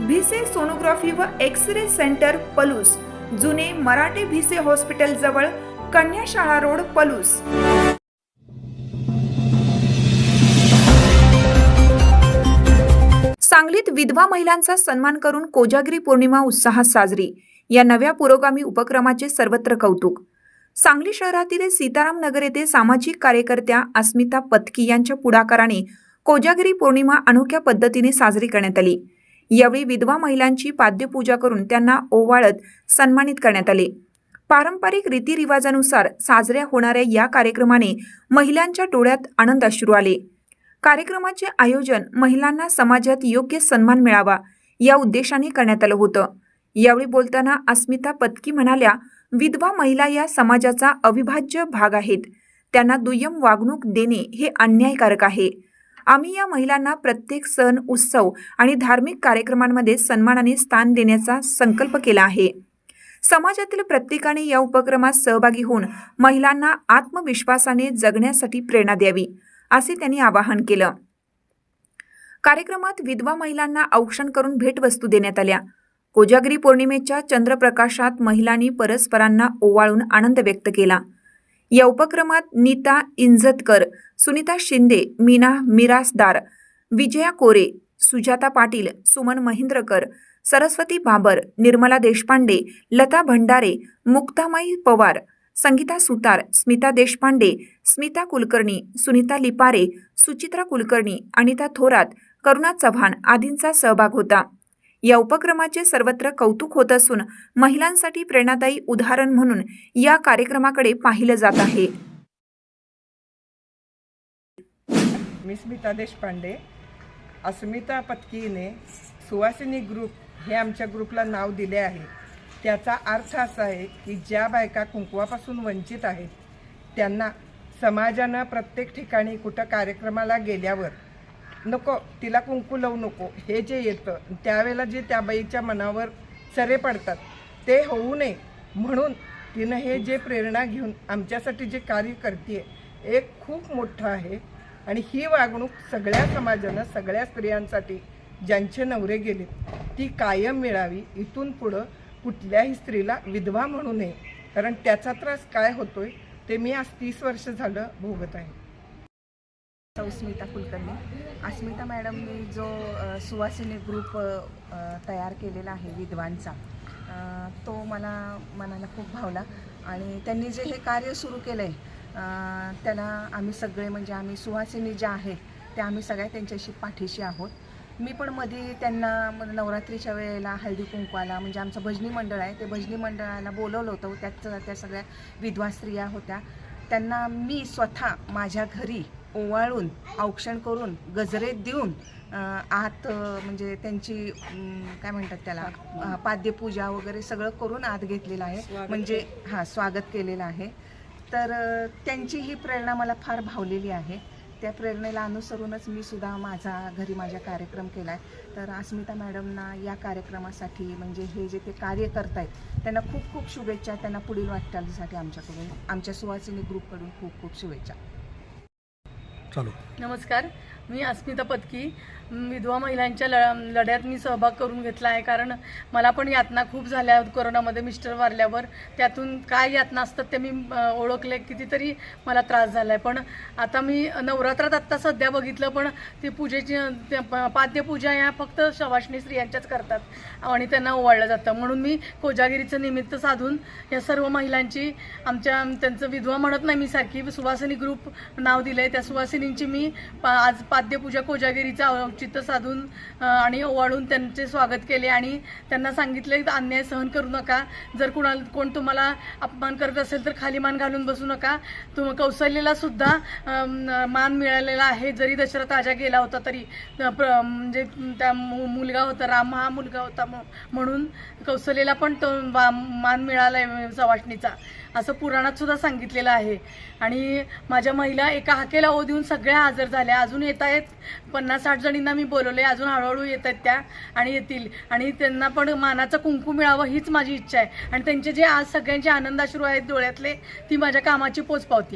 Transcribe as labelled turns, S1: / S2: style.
S1: Bhise sonography व X ray centre Palus. जुने Marathe Bhise hospital जवळ कन्याशाळा रोड पलूस. सांगलीत विधवा महिलांचा सन्मान करून कोजागिरी पौर्णिमा उत्साहात साजरी. या नव्या पुरोगामी उपक्रमाचे सर्वत्र कौतुक. सांगली शहरातील सीताराम नगर येथे सामाजिक कार्यकर्त्या अस्मिता पत्की यांच्या पुढाकाराने कोजागिरी पौर्णिमा अनोख्या पद्धतीने साजरी करण्यात आली. यावेळी विधवा महिलांची पाद्यपूजा करून त्यांना ओवाळत सन्मानित करण्यात आले. पारंपरिक रीतिरिवाजानुसार साजऱ्या होणाऱ्या या कार्यक्रमाने महिलांच्या डोळ्यात आनंद अश्रू आले. कार्यक्रमाचे आयोजन महिलांना समाजात योग्य सन्मान मिळावा या उद्देशाने करण्यात आलं होतं. यावेळी बोलताना अस्मिता पत्की म्हणाल्या विधवा महिला या समाजाचा अविभाज्य भाग आहेत. त्यांना दुय्यम वागणूक देणे हे अन्यायकारक आहे. आम्ही या महिलांना प्रत्येक सण उत्सव आणि धार्मिक कार्यक्रमांमध्ये सन्मानाने स्थान देण्याचा संकल्प केला आहे. समाजातील प्रत्येकाने या उपक्रमात सहभागी होऊन महिलांना आत्मविश्वासाने जगण्यासाठी प्रेरणा द्यावी असे त्यांनी आवाहन केलं. कार्यक्रमात विधवा महिलांना औक्षण करून भेटवस्तू देण्यात आल्या. कोजागिरी पौर्णिमेच्या चंद्रप्रकाशात महिलांनी परस्परांना ओवाळून आनंद व्यक्त केला. या उपक्रमात नीता इंजतकर सुनीता शिंदे मीना मिरासदार विजया कोरे सुजाता पाटील सुमन महेंद्रकर सरस्वती बाबर निर्मला देशपांडे लता भंडारे मुक्तामाई पवार संगीता सुतार स्मिता देशपांडे स्मिता कुलकर्णी सुनीता लिपारे सुचित्रा कुलकर्णी अनिता थोरात करुणा चव्हाण आदींचा सहभाग होता. या उपक्रमाचे सर्वत्र कौतुक होत असून महिलांसाठी प्रेरणादायी उदाहरण म्हणून या कार्यक्रमाकडे पाहिलं जात आहे.
S2: मी स्मिता देशपांडे अस्मिता पत्कीने सुवासिनी ग्रुप हे आमच्या ग्रुपला नाव दिले आहे. त्याचा अर्थ असा आहे की ज्या बायका कुंकवापासून वंचित आहेत त्यांना समाजानं प्रत्येक ठिकाणी कुठं कार्यक्रमाला गेल्यावर नको तिला कुंकू लावू नको हे जे येतं त्यावेळेला जे त्या बाईच्या मनावर सरे पडतात ते होऊ नये. म्हणून तिनं हे जे प्रेरणा घेऊन आमच्यासाठी जे कार्य करते एक खूप मोठं आहे. आणि ही वागणूक सगळ्या समाजानं सगळ्या स्त्रियांसाठी ज्यांचे नवरे गेले ती कायम मिळावी. इथून पुढं कुठल्याही स्त्रीला विधवा म्हणू नये. कारण त्याचा त्रास काय होतोय ते मी आज तीस वर्ष झालं भोगत आहे.
S3: अस्मिता कुलकर्णी. अस्मिता मॅडमनी जो सुवासिनी ग्रुप तयार केलेला आहे विद्वांचा तो मला मनाला खूप भावला. आणि त्यांनी जे हे कार्य सुरू केलं आहे त्याला आम्ही सगळे म्हणजे आम्ही सुवासिनी ज्या आहेत त्या आम्ही सगळ्या त्यांच्याशी पाठीशी आहोत. मी पण मध्ये त्यांना नवरात्रीच्या वेळेला हळदी कुंकवाला म्हणजे आमचं भजनी मंडळ आहे ते भजनी मंडळाला बोलवलं होतं. त्यात त्या सगळ्या विधवा स्त्रिया होत्या. त्यांना मी स्वतः माझ्या घरी ओवाळून औक्षण करून गजरे देऊन आत म्हणजे त्यांची काय म्हणतात त्याला पाद्यपूजा वगैरे सगळं करून आत घेतलेलं आहे. म्हणजे हां स्वागत केलेलं आहे. तर त्यांची ही प्रेरणा मला फार भावलेली आहे. त्या प्रेरणेला अनुसरूनच मी सुद्धा माझा घरी माझा कार्यक्रम केला आहे तर अस्मिता मॅडमना या कार्यक्रमासाठी म्हणजे हे जे ते कार्य करतायत त्यांना खूप खूप शुभेच्छा. त्यांना पुढील वाटचालीसाठी आमच्याकडून आमच्या सुवासिनी ग्रुपकडून खूप खूप शुभेच्छा.
S4: चालू.
S5: नमस्कार. मी अस्मिता पत्की. विधवा महिलांच्या ल लढ्यात मी सहभाग करून घेतला आहे. कारण मला पण यातना खूप झाल्या कोरोनामध्ये मिस्टर वारल्यावर. त्यातून काय यातना असतात ते मी ओळखले. कितीतरी मला त्रास झाला आहे पण आता मी नवरात्रात आत्ता सध्या बघितलं पण ती पूजेची त्या पाद्यपूजा ह्या फक्त शवाशनी स्त्रियांच्याच करतात. आणि त्यांना ओवाळलं जातं. म्हणून मी कोजागिरीचं निमित्त साधून या सर्व महिलांची आमच्या त्यांचं विधवा म्हणत नाही मी सारखी सुवासिनी ग्रुप नाव दिलं आहे त्या सुवासिनींची मी पा आज पाद्यपूजा कोजागिरीचं औचित्य साधून आणि ओवाळून त्यांचे स्वागत केले आणि त्यांना सांगितले अन्याय सहन करू नका. जर कुणाला कोण तुम्हाला अपमान करत असेल तर खाली मान घालून बसू नका. तुम कौशल्यला सुद्धा मान मिळालेला आहे. जरी दशरथ राजा गेला होता तरी प्र- म्हणजे त्या मु- मुलगा होता राम हा मुलगा होता म- म्हणून कौशल्यला पण तो मान मिळाला आहे सवाष्णीचा. असं पुराणात सुद्धा सांगितलेलं आहे. आणि माझ्या महिला एका हाकेला ओ देऊन सगळ्या हजर झाल्या. अजून येत आहेत पन्नास साठ जणींना मी बोलवले अजून हळूहळू येत आहेत त्या आणि येतील. आणि त्यांना पण मानाचं कुंकू मिळावं हीच माझी इच्छा आहे. आणि त्यांचे जे आज सगळ्यांचे आनंदाश्रू आहेत डोळ्यातले ती माझ्या कामाची पोच पावती आहे